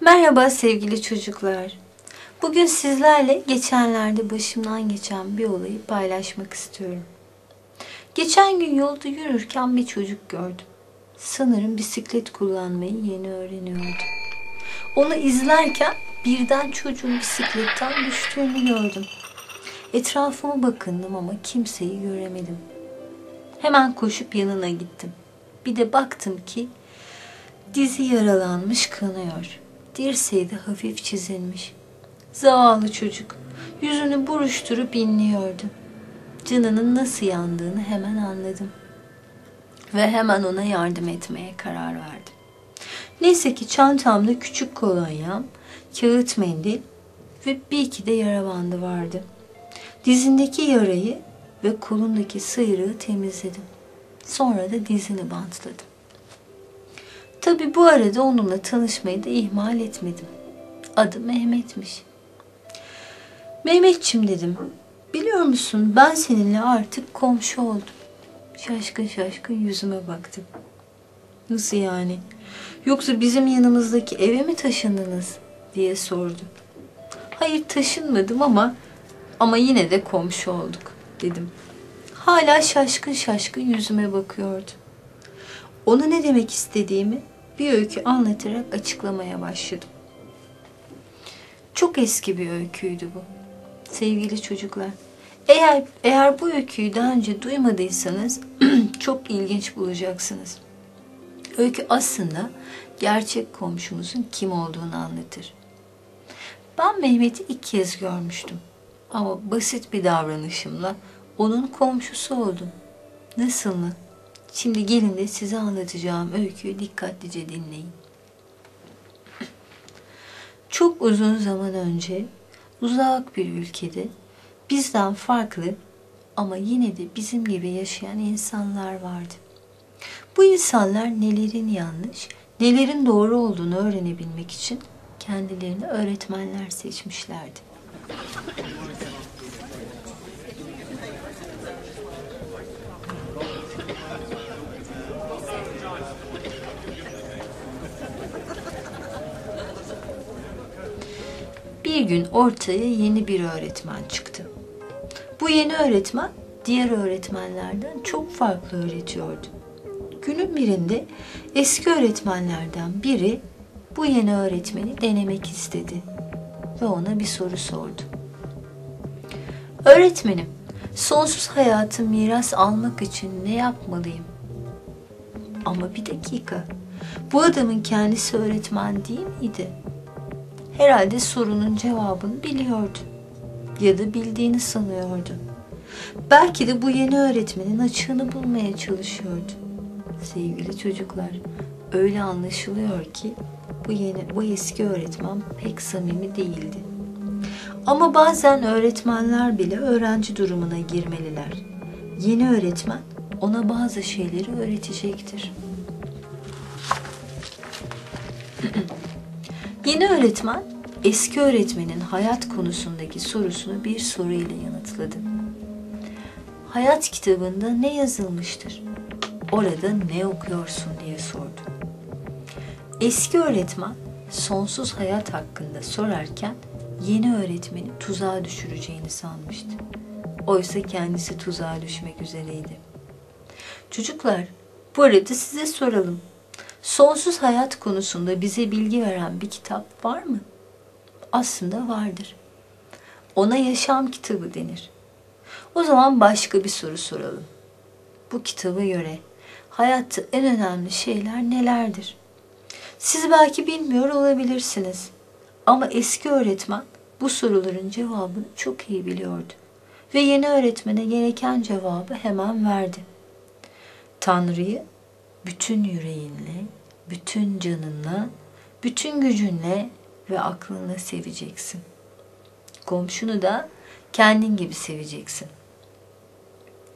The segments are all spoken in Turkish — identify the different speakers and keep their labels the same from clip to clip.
Speaker 1: Merhaba sevgili çocuklar. Bugün sizlerle geçenlerde başımdan geçen bir olayı paylaşmak istiyorum. Geçen gün yolda yürürken bir çocuk gördüm. Sanırım bisiklet kullanmayı yeni öğreniyordu. Onu izlerken birden çocuğun bisikletten düştüğünü gördüm. Etrafıma bakındım ama kimseyi göremedim. Hemen koşup yanına gittim. Bir de baktım ki dizi yaralanmış kanıyor. Dirseği de hafif çizilmiş. Zavallı çocuk yüzünü buruşturup inliyordu. Canının nasıl yandığını hemen anladım. Ve hemen ona yardım etmeye karar verdim. Neyse ki çantamda küçük kolonyam, kağıt mendil ve bir iki de yara bandı vardı. Dizindeki yarayı ve kolundaki sıyrığı temizledim. Sonra da dizini bantladım. Tabi bu arada onunla tanışmayı da ihmal etmedim. Adı Mehmet'miş. Mehmetçim dedim. Biliyor musun ben seninle artık komşu oldum. Şaşkın şaşkın yüzüme baktı. Nasıl yani? Yoksa bizim yanımızdaki eve mi taşındınız? diye sordu. Hayır taşınmadım ama ama yine de komşu olduk dedim. Hala şaşkın şaşkın yüzüme bakıyordu. Ona ne demek istediğimi bir öykü anlatarak açıklamaya başladım. Çok eski bir öyküydü bu. Sevgili çocuklar, eğer eğer bu öyküyü daha önce duymadıysanız çok ilginç bulacaksınız. Öykü aslında gerçek komşumuzun kim olduğunu anlatır. Ben Mehmet'i ilk kez görmüştüm. Ama basit bir davranışımla onun komşusu oldum. Nasıl mı? Şimdi gelin de size anlatacağım öyküyü dikkatlice dinleyin. Çok uzun zaman önce uzak bir ülkede bizden farklı ama yine de bizim gibi yaşayan insanlar vardı. Bu insanlar nelerin yanlış, nelerin doğru olduğunu öğrenebilmek için kendilerini öğretmenler seçmişlerdi. Bir gün ortaya yeni bir öğretmen çıktı. Bu yeni öğretmen diğer öğretmenlerden çok farklı öğretiyordu. Günün birinde eski öğretmenlerden biri bu yeni öğretmeni denemek istedi ve ona bir soru sordu. Öğretmenim, sonsuz hayatı miras almak için ne yapmalıyım? Ama bir dakika, bu adamın kendisi öğretmen değil miydi? Herhalde sorunun cevabını biliyordu ya da bildiğini sanıyordu. Belki de bu yeni öğretmenin açığını bulmaya çalışıyordu. Sevgili çocuklar, öyle anlaşılıyor ki bu yeni bu eski öğretmen pek samimi değildi. Ama bazen öğretmenler bile öğrenci durumuna girmeliler. Yeni öğretmen ona bazı şeyleri öğretecektir. Yeni öğretmen eski öğretmenin hayat konusundaki sorusunu bir soruyla yanıtladı. Hayat kitabında ne yazılmıştır? Orada ne okuyorsun diye sordu. Eski öğretmen sonsuz hayat hakkında sorarken yeni öğretmeni tuzağa düşüreceğini sanmıştı. Oysa kendisi tuzağa düşmek üzereydi. Çocuklar, bu arada size soralım. Sonsuz hayat konusunda bize bilgi veren bir kitap var mı? Aslında vardır. Ona yaşam kitabı denir. O zaman başka bir soru soralım. Bu kitaba göre hayatta en önemli şeyler nelerdir? Siz belki bilmiyor olabilirsiniz. Ama eski öğretmen bu soruların cevabını çok iyi biliyordu. Ve yeni öğretmene gereken cevabı hemen verdi. Tanrı'yı bütün yüreğinle, bütün canınla, bütün gücünle ve aklınla seveceksin. Komşunu da kendin gibi seveceksin.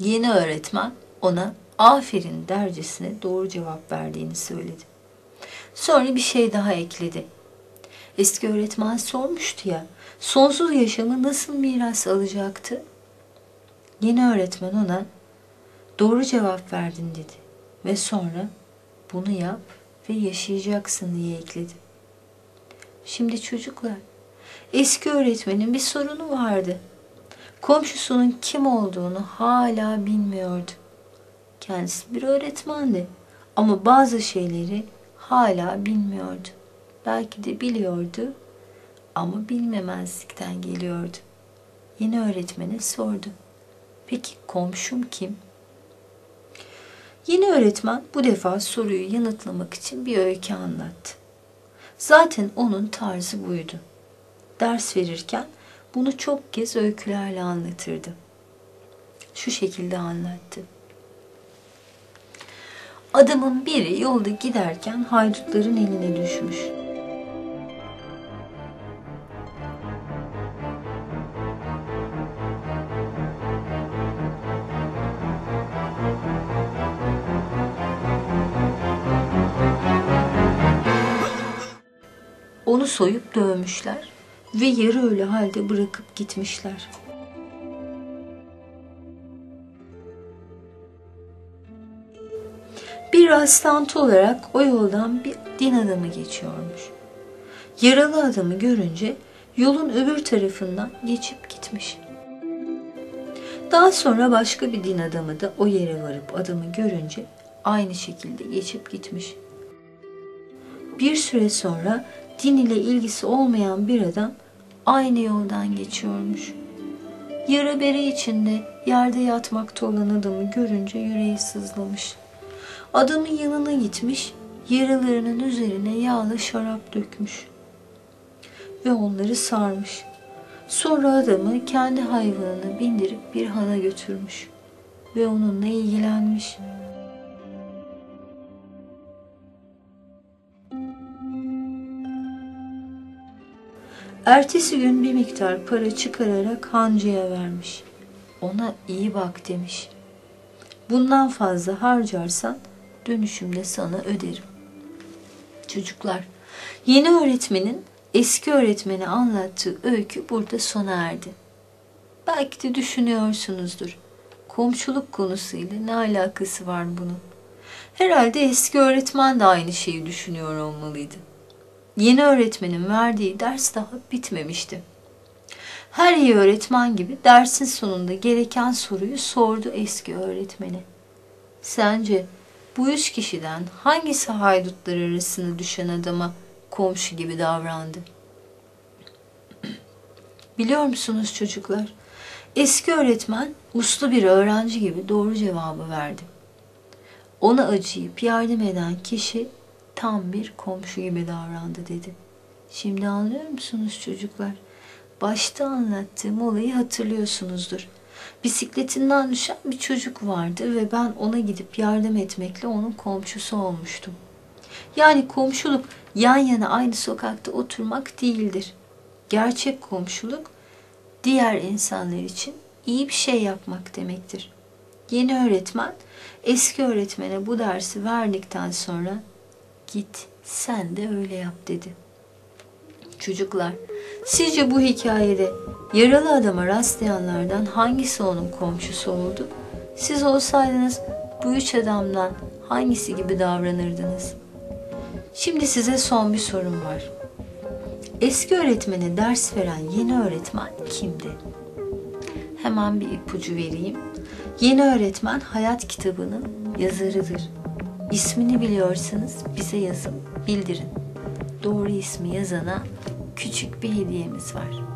Speaker 1: Yeni öğretmen ona aferin dercesine doğru cevap verdiğini söyledi. Sonra bir şey daha ekledi. Eski öğretmen sormuştu ya, sonsuz yaşamı nasıl miras alacaktı? Yeni öğretmen ona doğru cevap verdin dedi ve sonra bunu yap ve yaşayacaksın diye ekledi. Şimdi çocuklar, eski öğretmenin bir sorunu vardı. Komşusunun kim olduğunu hala bilmiyordu. Kendisi bir öğretmendi ama bazı şeyleri hala bilmiyordu. Belki de biliyordu ama bilmemezlikten geliyordu. Yeni öğretmene sordu. Peki komşum kim? Yeni öğretmen bu defa soruyu yanıtlamak için bir öykü anlattı. Zaten onun tarzı buydu. Ders verirken bunu çok kez öykülerle anlatırdı. Şu şekilde anlattı. Adamın biri yolda giderken haydutların eline düşmüş. Onu soyup dövmüşler ve yarı ölü halde bırakıp gitmişler. Bir rastlantı olarak o yoldan bir din adamı geçiyormuş. Yaralı adamı görünce yolun öbür tarafından geçip gitmiş. Daha sonra başka bir din adamı da o yere varıp adamı görünce aynı şekilde geçip gitmiş. Bir süre sonra din ile ilgisi olmayan bir adam aynı yoldan geçiyormuş. Yara bere içinde yerde yatmakta olan adamı görünce yüreği sızlamış. Adamın yanına gitmiş, yaralarının üzerine yağlı şarap dökmüş ve onları sarmış. Sonra adamı kendi hayvanına bindirip bir hana götürmüş ve onunla ilgilenmiş. Ertesi gün bir miktar para çıkararak hancıya vermiş. Ona iyi bak demiş. Bundan fazla harcarsan dönüşümde sana öderim. Çocuklar, yeni öğretmenin eski öğretmeni anlattığı öykü burada sona erdi. Belki de düşünüyorsunuzdur. Komşuluk konusuyla ne alakası var bunun? Herhalde eski öğretmen de aynı şeyi düşünüyor olmalıydı. Yeni öğretmenin verdiği ders daha bitmemişti. Her iyi öğretmen gibi dersin sonunda gereken soruyu sordu eski öğretmeni. Sence bu üç kişiden hangisi haydutlar arasında düşen adama komşu gibi davrandı? Biliyor musunuz çocuklar? Eski öğretmen uslu bir öğrenci gibi doğru cevabı verdi. Ona acıyıp yardım eden kişi tam bir komşu gibi davrandı dedi. Şimdi anlıyor musunuz çocuklar? Başta anlattığım olayı hatırlıyorsunuzdur. Bisikletinden düşen bir çocuk vardı ve ben ona gidip yardım etmekle onun komşusu olmuştum. Yani komşuluk yan yana aynı sokakta oturmak değildir. Gerçek komşuluk diğer insanlar için iyi bir şey yapmak demektir. Yeni öğretmen eski öğretmene bu dersi verdikten sonra git sen de öyle yap dedi. Çocuklar, sizce bu hikayede yaralı adama rastlayanlardan hangisi onun komşusu oldu? Siz olsaydınız bu üç adamdan hangisi gibi davranırdınız? Şimdi size son bir sorum var. Eski öğretmene ders veren yeni öğretmen kimdi? Hemen bir ipucu vereyim. Yeni öğretmen hayat kitabının yazarıdır. İsmini biliyorsanız bize yazın, bildirin. Doğru ismi yazana küçük bir hediyemiz var.